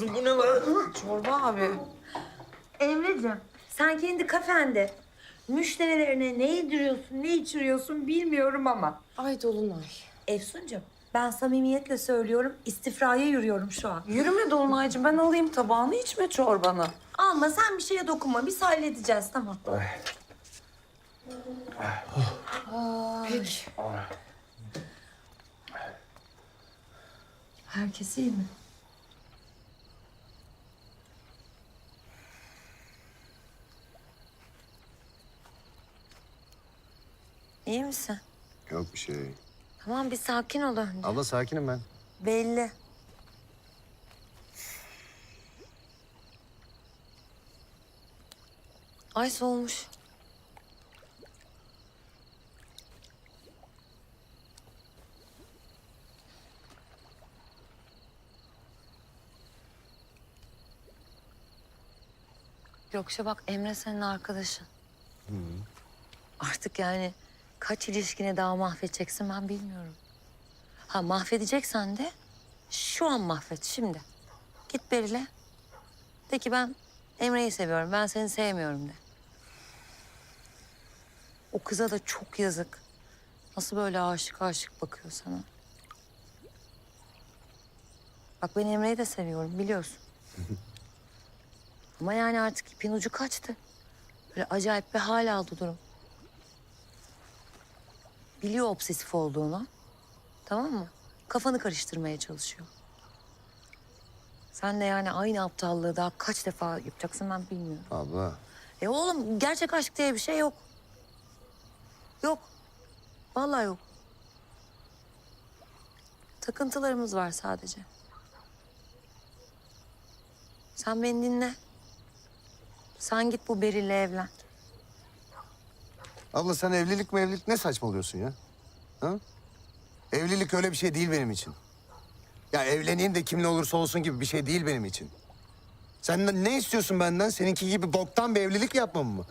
kızım bu ne lan? Çorba abi. Emre'cim sen kendi kafende müşterilerine ne yediriyorsun, ne içiriyorsun bilmiyorum ama. Ay Dolunay. Efsuncuğum ben samimiyetle söylüyorum istifraya yürüyorum şu an. Yürüme Dolunaycığım ben alayım tabağını içme çorbanı. Alma sen bir şeye dokunma biz halledeceğiz tamam. Peki. Herkes iyi mi? İyi misin? Yok bir şey. Tamam bir sakin ol önce. Abla sakinim ben. Belli. Ay soğumuş. Yoksa bak Emre senin arkadaşın. Artık yani kaç ilişkini daha mahvedeceksin ben bilmiyorum. Ha mahvedeceksen de şu an mahvet şimdi. Git Beril'e. De ki ben Emre'yi seviyorum, ben seni sevmiyorum de. O kıza da çok yazık. Nasıl böyle aşık aşık bakıyor sana. Bak ben Emre'yi de seviyorum biliyorsun. Ama yani artık ipin ucu kaçtı. Böyle acayip bir hal aldı durum. Biliyor obsesif olduğunu. Tamam mı? Kafanı karıştırmaya çalışıyor. Sen de yani aynı aptallığı daha kaç defa yapacaksın ben bilmiyorum. Abla. E oğlum gerçek aşk diye bir şey yok. Yok. Vallahi yok. Takıntılarımız var sadece. Sen beni dinle. Sen git bu Beril'le evlen. Abla sen evlilik mi evlilik ne saçmalıyorsun ya? Ha? Evlilik öyle bir şey değil benim için. Ya evleneyim de kimle olursa olsun gibi bir şey değil benim için. Sen ne istiyorsun benden? Seninki gibi boktan bir evlilik yapmamı mı?